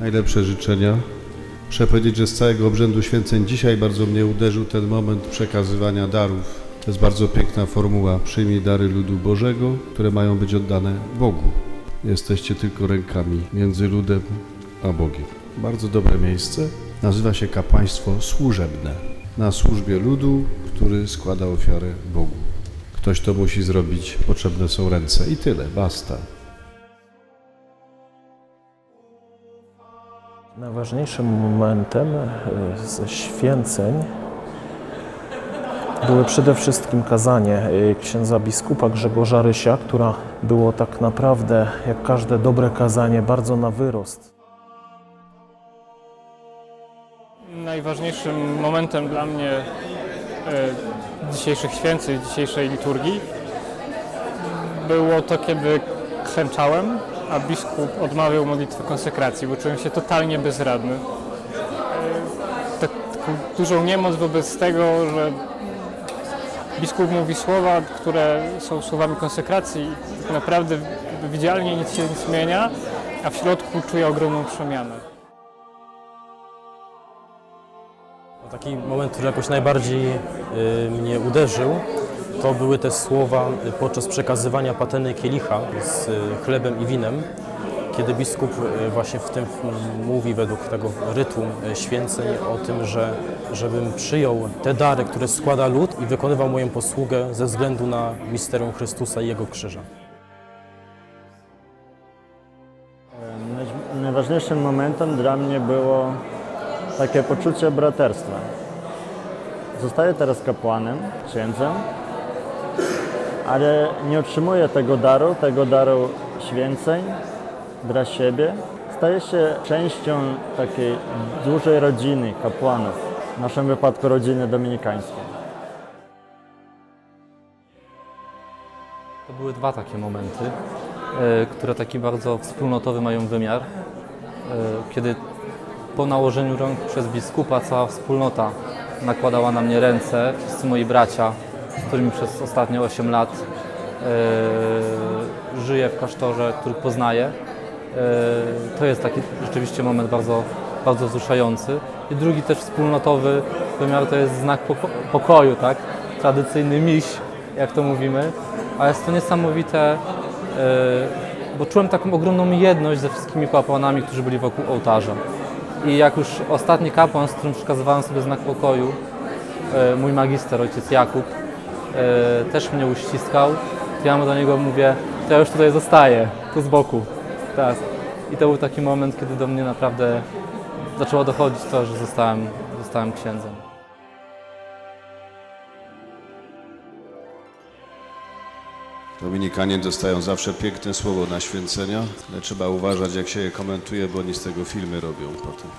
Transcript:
Najlepsze życzenia. Muszę powiedzieć, że z całego obrzędu święceń dzisiaj bardzo mnie uderzył ten moment przekazywania darów. To jest bardzo piękna formuła. Przyjmij dary ludu Bożego, które mają być oddane Bogu. Jesteście tylko rękami między ludem a Bogiem. Bardzo dobre miejsce. Nazywa się kapłaństwo służebne. Na służbie ludu, który składa ofiarę Bogu. Ktoś to musi zrobić, potrzebne są ręce i tyle, basta. Najważniejszym momentem e, ze święceń były przede wszystkim kazanie e, księdza biskupa Grzegorza Rysia, która było tak naprawdę, jak każde dobre kazanie, bardzo na wyrost. Najważniejszym momentem dla mnie e, dzisiejszych święceń, dzisiejszej liturgii było to, kiedy klęczałem, a biskup odmawiał modlitwy konsekracji, bo czułem się totalnie bezradny. E, tak, taką dużą niemoc wobec tego, że biskup mówi słowa, które są słowami konsekracji i tak naprawdę widzialnie nic się nie zmienia, a w środku czuję ogromną przemianę. Taki moment, który jakoś najbardziej y, mnie uderzył, to były te słowa y, podczas przekazywania pateny kielicha z y, chlebem i winem, kiedy biskup właśnie w tym mówi według tego rytu święceń o tym, że żebym przyjął te dary, które składa lud i wykonywał moją posługę ze względu na misterium Chrystusa i Jego krzyża. Naj- Najważniejszym momentem dla mnie było takie poczucie braterstwa. Zostaję teraz kapłanem, księdzem, ale nie otrzymuję tego daru, tego daru święceń dla siebie. Staję się częścią takiej dużej rodziny kapłanów, w naszym wypadku rodziny dominikańskiej. To były dwa takie momenty, e, które taki bardzo wspólnotowy mają wymiar. E, Kiedy po nałożeniu rąk przez biskupa cała wspólnota nakładała na mnie ręce, wszyscy moi bracia, z którymi przez ostatnie 8 lat e, żyję w klasztorze, których poznaję. E, To jest taki rzeczywiście moment bardzo, bardzo wzruszający. I drugi też wspólnotowy wymiar to jest znak poko- pokoju, tak? Tradycyjny miś, jak to mówimy. A jest to niesamowite, e, bo czułem taką ogromną jedność ze wszystkimi kapłanami, którzy byli wokół ołtarza. I jak już ostatni kapłan, z którym przekazywałem sobie znak pokoju, e, mój magister, ojciec Jakub, e, też mnie uściskał, to ja mu do niego mówię, to ja już tutaj zostaję, tu z boku. Tak. I to był taki moment, kiedy do mnie naprawdę zaczęło dochodzić to, że zostałem, zostałem księdzem. Dominikanie dostają zawsze piękne słowo na święcenia, ale trzeba uważać, jak się je komentuje, bo oni z tego filmy robią potem.